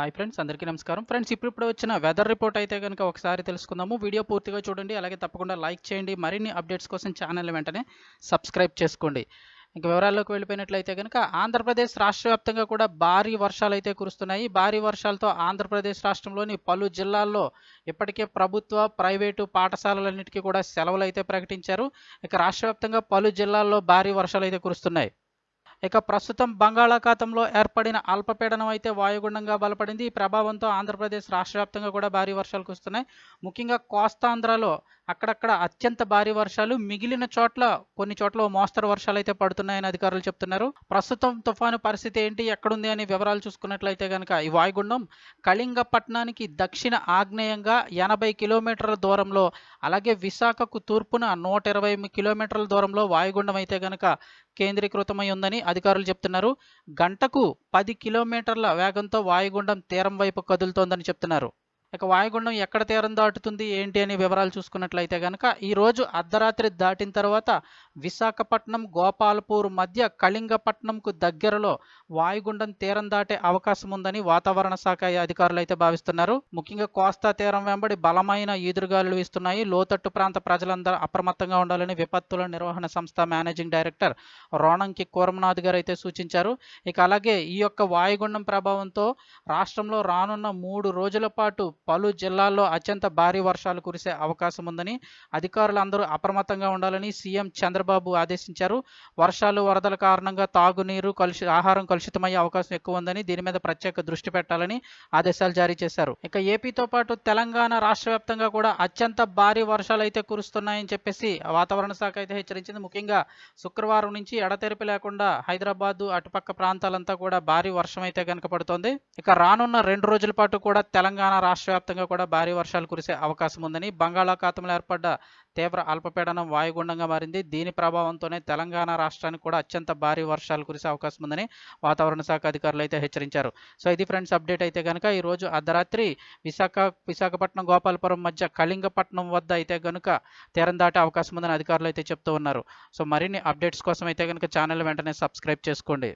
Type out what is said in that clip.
Hi friends అందరికీ నమస్కారం. Friends ఇప్పుడు ఇప్పుడు వచ్చిన వెదర్ రిపోర్ట్ అయితే కనుక ఒకసారి తెలుసుకుందాము. వీడియో పూర్తిగా చూడండి అలాగే తప్పకుండా లైక్ చేయండి. మరిన్ని అప్డేట్స్ కోసం ఛానల్ వెంటనే సబ్స్క్రైబ్ చేసుకోండి. ఇంక వివరాల్లోకి వెళ్ళిపోయినట్లయితే కనుక ఆంధ్రప్రదేశ్ రాష్ట్ర వ్యాప్తంగా కూడా భారీ వర్షాలు అయితే కురుస్తున్నాయి. భారీ వర్షాలతో ఆంధ్రప్రదేశ్ రాష్ట్రంలోని పలు జిల్లాల్లో ఇప్పటికే ప్రభుత్వ ప్రైవేటు పాఠశాలలన్నిటికీ కూడా సెలవులు అయితే ప్రకటించారు. ఇక రాష్ట్రవ్యాప్తంగా పలు జిల్లాల్లో భారీ వర్షాలు అయితే కురుస్తున్నాయి. ఇక ప్రస్తుతం బంగాళాఖాతంలో ఏర్పడిన అల్పపీడనం అయితే వాయుగుండంగా బలపడింది. ఈ ప్రభావంతో ఆంధ్రప్రదేశ్ రాష్ట్ర వ్యాప్తంగా కూడా భారీ వర్షాలు కురుస్తున్నాయి. ముఖ్యంగా కోస్తాంధ్రలో అక్కడక్కడ అత్యంత భారీ వర్షాలు మిగిలిన చోట్ల కొన్ని చోట్ల మోస్తరు వర్షాలు అయితే పడుతున్నాయని అధికారులు చెప్తున్నారు. ప్రస్తుతం తుఫాను పరిస్థితి ఏంటి ఎక్కడుంది అని వివరాలు చూసుకున్నట్లయితే కనుక ఈ వాయుగుండం కళింగపట్నానికి దక్షిణ ఆగ్నేయంగా ఎనభై కిలోమీటర్ల దూరంలో అలాగే విశాఖకు తూర్పున నూట ఇరవై కిలోమీటర్ల దూరంలో వాయుగుండం అయితే కనుక కేంద్రీకృతమై ఉందని అధికారులు చెప్తున్నారు. గంటకు పది కిలోమీటర్ల వేగంతో వాయుగుండం తీరం వైపు కదులుతోందని చెప్తున్నారు. ఇక వాయుగుండం ఎక్కడ తీరం దాటుతుంది ఏంటి అని వివరాలు చూసుకున్నట్లయితే కనుక ఈరోజు అర్ధరాత్రి దాటిన తర్వాత విశాఖపట్నం గోపాల్పూర్ మధ్య కళింగపట్నంకు దగ్గరలో వాయుగుండం తీరం దాటే అవకాశం ఉందని వాతావరణ శాఖ అధికారులు అయితే భావిస్తున్నారు. ముఖ్యంగా కోస్తా తీరం వెంబడి బలమైన ఈదురుగాలులు వీస్తున్నాయి. లోతట్టు ప్రాంత ప్రజలందరూ అప్రమత్తంగా ఉండాలని విపత్తుల నిర్వహణ సంస్థ మేనేజింగ్ డైరెక్టర్ రోణంకి కూరమనాథ్ గారు అయితే సూచించారు. ఇక అలాగే ఈ యొక్క వాయుగుండం ప్రభావంతో రాష్ట్రంలో రానున్న మూడు రోజుల పాటు పలు జిల్లాల్లో అత్యంత భారీ వర్షాలు కురిసే అవకాశం ఉందని అధికారులు అందరూ అప్రమత్తంగా ఉండాలని సీఎం చంద్రబాబు ఆదేశించారు. వర్షాలు వరదల కారణంగా తాగునీరు కలుషి ఆహారం కలుషితమయ్యే అవకాశం ఎక్కువ ఉందని దీని మీద ప్రత్యేక దృష్టి పెట్టాలని ఆదేశాలు జారీ చేశారు. ఇక ఏపీతో పాటు తెలంగాణ రాష్ట్ర వ్యాప్తంగా కూడా అత్యంత భారీ వర్షాలు అయితే కురుస్తున్నాయని చెప్పేసి వాతావరణ శాఖ అయితే హెచ్చరించింది. ముఖ్యంగా శుక్రవారం నుంచి ఎడతెరిపి లేకుండా హైదరాబాదు అటుపక్క ప్రాంతాలంతా కూడా భారీ వర్షం అయితే కనుక పడుతోంది. ఇక రానున్న రెండు రోజుల పాటు కూడా తెలంగాణ రాష్ట్ర దేశవ్యాప్తంగా కూడా భారీ వర్షాలు కురిసే అవకాశం ఉందని బంగాళాఖాతంలో ఏర్పడ్డ తీవ్ర అల్పపీడనం వాయుగుండంగా మారింది. దీని ప్రభావంతోనే తెలంగాణ రాష్ట్రానికి కూడా అత్యంత భారీ వర్షాలు కురిసే అవకాశం ఉందని వాతావరణ శాఖ అధికారులు అయితే హెచ్చరించారు. సో ఇది ఫ్రెండ్స్ అప్డేట్ అయితే కనుక ఈ రోజు అర్ధరాత్రి విశాఖ విశాఖపట్నం గోపాలపురం మధ్య కళింగపట్నం వద్ద అయితే కనుక తీరం దాటే అవకాశం ఉందని అధికారులు అయితే చెప్తూ ఉన్నారు. సో మరిన్ని అప్డేట్స్ కోసం అయితే కనుక ఛానల్ వెంటనే సబ్స్క్రైబ్ చేసుకోండి.